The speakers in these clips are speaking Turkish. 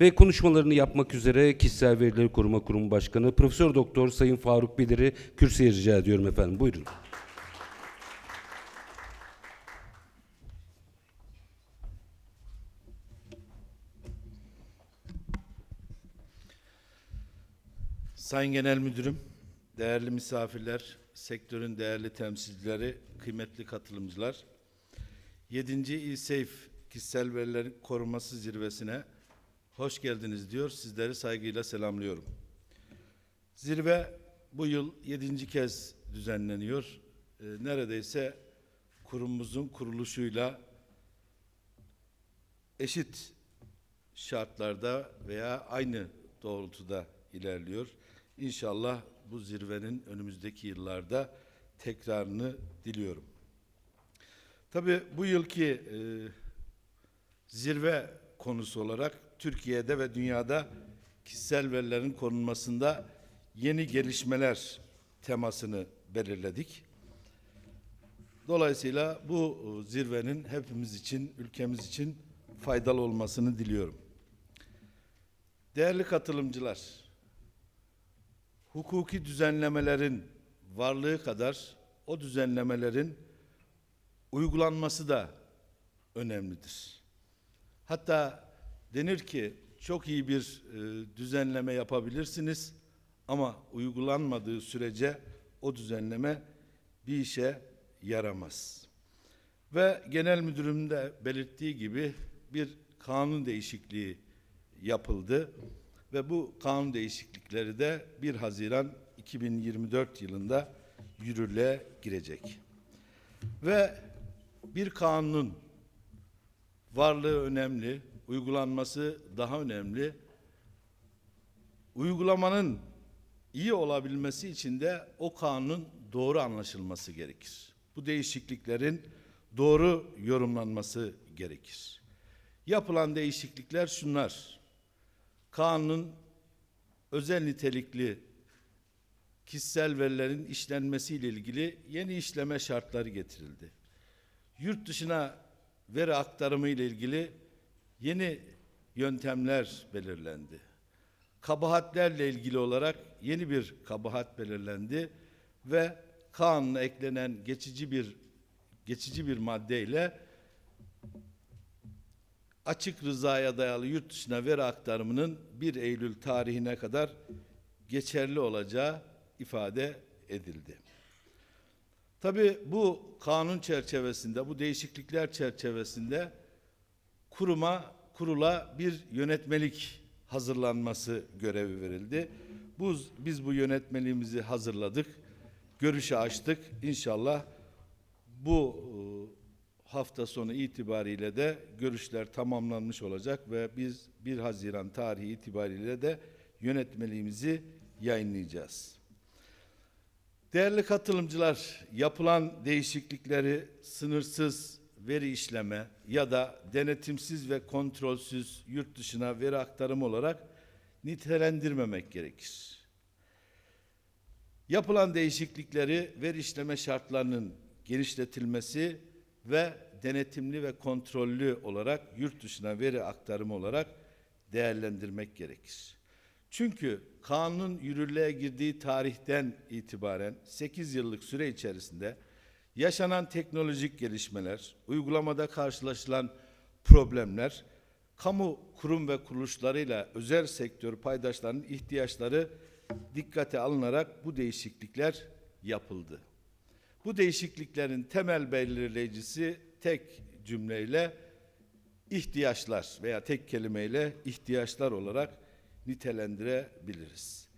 Ve konuşmalarını yapmak üzere Kişisel Verileri Koruma Kurumu Başkanı Profesör Doktor Sayın Faruk Bilir'i kürsüye rica ediyorum efendim. Buyurun. Sayın Genel Müdürüm, değerli misafirler, sektörün değerli temsilcileri, kıymetli katılımcılar, 7. İSAFE Kişisel Verilerin Korunması Zirvesi'ne hoş geldiniz diyor, sizleri saygıyla selamlıyorum. Zirve bu yıl 7. kez düzenleniyor. Ee, neredeyse kurumumuzun kuruluşuyla eşit şartlarda veya aynı doğrultuda ilerliyor. İnşallah bu zirvenin önümüzdeki yıllarda tekrarını diliyorum. Tabii bu yılki e, zirve konusu olarak Türkiye'de ve dünyada kişisel verilerin korunmasında yeni gelişmeler temasını belirledik. Dolayısıyla bu e, zirvenin hepimiz için, ülkemiz için faydalı olmasını diliyorum. Değerli katılımcılar, hukuki düzenlemelerin varlığı kadar o düzenlemelerin uygulanması da önemlidir. Hatta denir ki çok iyi bir e, düzenleme yapabilirsiniz ama uygulanmadığı sürece o düzenleme bir işe yaramaz. Ve genel müdürüm de belirttiği gibi bir kanun değişikliği yapıldı ve bu kanun değişiklikleri de 1 Haziran 2024 yılında yürürlüğe girecek. Ve bir kanunun varlığı önemli, uygulanması daha önemli. Uygulamanın iyi olabilmesi için de o kanunun doğru anlaşılması gerekir. Bu değişikliklerin doğru yorumlanması gerekir. Yapılan değişiklikler şunlar. Kanunun özel nitelikli kişisel verilerin işlenmesiyle ilgili yeni işleme şartları getirildi. Yurt dışına veri aktarımı ile ilgili yeni yöntemler belirlendi. Kabahatlerle ilgili olarak yeni bir kabahat belirlendi ve kanuna eklenen geçici bir geçici bir maddeyle açık rızaya dayalı yurt dışına veri aktarımının 1 Eylül tarihine kadar geçerli olacağı ifade edildi. Tabii bu kanun çerçevesinde, bu değişiklikler çerçevesinde kuruma, kurula bir yönetmelik hazırlanması görevi verildi. Bu, biz bu yönetmeliğimizi hazırladık, görüşe açtık. İnşallah bu e, hafta sonu itibariyle de görüşler tamamlanmış olacak ve biz 1 Haziran tarihi itibariyle de yönetmeliğimizi yayınlayacağız. Değerli katılımcılar, yapılan değişiklikleri sınırsız veri işleme ya da denetimsiz ve kontrolsüz yurt dışına veri aktarımı olarak nitelendirmemek gerekir. Yapılan değişiklikleri veri işleme şartlarının genişletilmesi ve denetimli ve kontrollü olarak yurt dışına veri aktarımı olarak değerlendirmek gerekir. Çünkü kanunun yürürlüğe girdiği tarihten itibaren 8 yıllık süre içerisinde yaşanan teknolojik gelişmeler, uygulamada karşılaşılan problemler, kamu kurum ve kuruluşlarıyla özel sektör paydaşlarının ihtiyaçları dikkate alınarak bu değişiklikler yapıldı. Bu değişikliklerin temel belirleyicisi tek cümleyle ihtiyaçlar veya tek kelimeyle ihtiyaçlar olarak nitelendirebiliriz.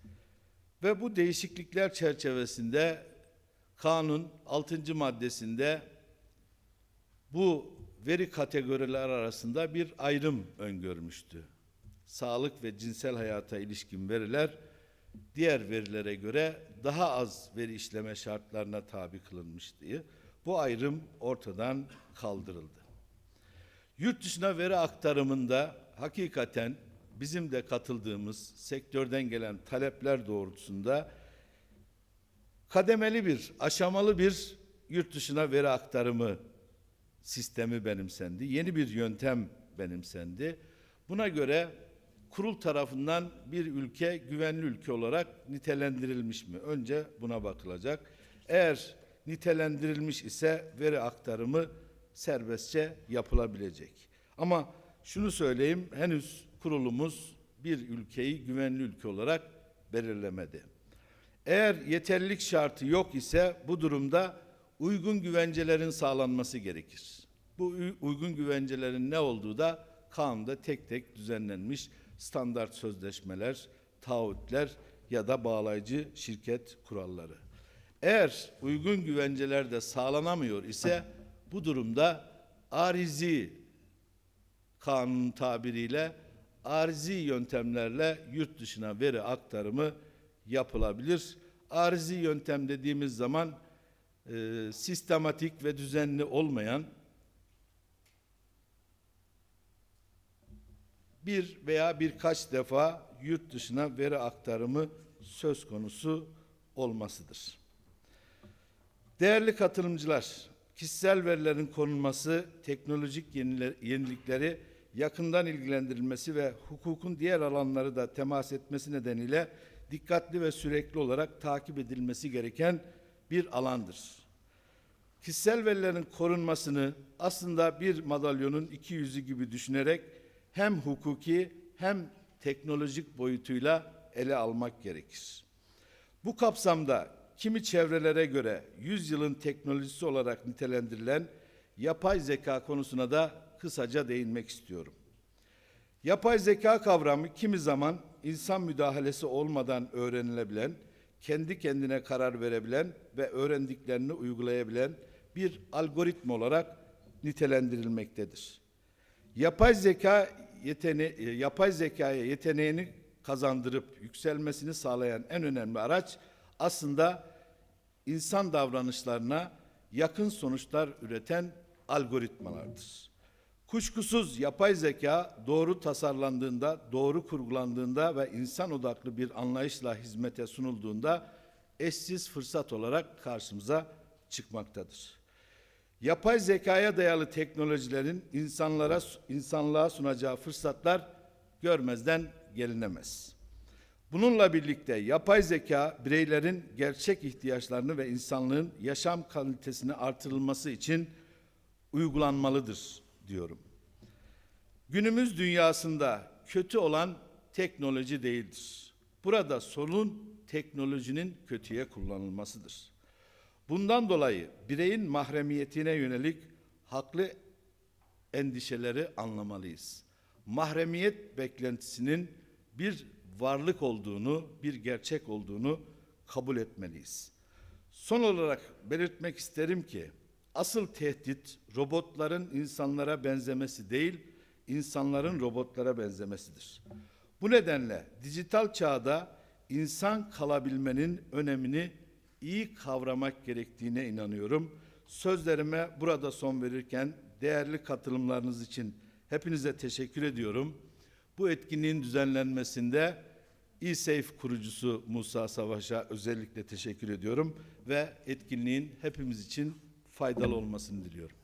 Ve bu değişiklikler çerçevesinde kanun 6. maddesinde bu veri kategoriler arasında bir ayrım öngörmüştü. Sağlık ve cinsel hayata ilişkin veriler diğer verilere göre daha az veri işleme şartlarına tabi kılınmış diye bu ayrım ortadan kaldırıldı. Yurt dışına veri aktarımında hakikaten bizim de katıldığımız sektörden gelen talepler doğrultusunda kademeli bir, aşamalı bir yurt dışına veri aktarımı sistemi benimsendi. Yeni bir yöntem benimsendi. Buna göre kurul tarafından bir ülke güvenli ülke olarak nitelendirilmiş mi? Önce buna bakılacak. Eğer nitelendirilmiş ise veri aktarımı serbestçe yapılabilecek. Ama şunu söyleyeyim, henüz kurulumuz bir ülkeyi güvenli ülke olarak belirlemedi. Eğer yeterlilik şartı yok ise bu durumda uygun güvencelerin sağlanması gerekir. Bu uy- uygun güvencelerin ne olduğu da kanunda tek tek düzenlenmiş standart sözleşmeler, taahhütler ya da bağlayıcı şirket kuralları. Eğer uygun güvenceler de sağlanamıyor ise bu durumda arizi kanun tabiriyle arzi yöntemlerle yurt dışına veri aktarımı yapılabilir. Arzi yöntem dediğimiz zaman e, sistematik ve düzenli olmayan bir veya birkaç defa yurt dışına veri aktarımı söz konusu olmasıdır. Değerli katılımcılar, kişisel verilerin korunması, teknolojik yenilikleri yakından ilgilendirilmesi ve hukukun diğer alanları da temas etmesi nedeniyle dikkatli ve sürekli olarak takip edilmesi gereken bir alandır. Kişisel verilerin korunmasını aslında bir madalyonun iki yüzü gibi düşünerek hem hukuki hem teknolojik boyutuyla ele almak gerekir. Bu kapsamda kimi çevrelere göre 100 yılın teknolojisi olarak nitelendirilen yapay zeka konusuna da kısaca değinmek istiyorum. Yapay zeka kavramı kimi zaman insan müdahalesi olmadan öğrenilebilen, kendi kendine karar verebilen ve öğrendiklerini uygulayabilen bir algoritma olarak nitelendirilmektedir. Yapay zeka yetene yapay zekaya yeteneğini kazandırıp yükselmesini sağlayan en önemli araç aslında insan davranışlarına yakın sonuçlar üreten algoritmalardır. Kuşkusuz yapay zeka doğru tasarlandığında, doğru kurgulandığında ve insan odaklı bir anlayışla hizmete sunulduğunda eşsiz fırsat olarak karşımıza çıkmaktadır. Yapay zekaya dayalı teknolojilerin insanlara insanlığa sunacağı fırsatlar görmezden gelinemez. Bununla birlikte yapay zeka bireylerin gerçek ihtiyaçlarını ve insanlığın yaşam kalitesini artırılması için uygulanmalıdır diyorum. Günümüz dünyasında kötü olan teknoloji değildir. Burada sorun teknolojinin kötüye kullanılmasıdır. Bundan dolayı bireyin mahremiyetine yönelik haklı endişeleri anlamalıyız. Mahremiyet beklentisinin bir varlık olduğunu, bir gerçek olduğunu kabul etmeliyiz. Son olarak belirtmek isterim ki asıl tehdit robotların insanlara benzemesi değil, insanların robotlara benzemesidir. Bu nedenle dijital çağda insan kalabilmenin önemini iyi kavramak gerektiğine inanıyorum. Sözlerime burada son verirken değerli katılımlarınız için hepinize teşekkür ediyorum. Bu etkinliğin düzenlenmesinde eSafe kurucusu Musa Savaş'a özellikle teşekkür ediyorum ve etkinliğin hepimiz için faydalı olmasını diliyorum.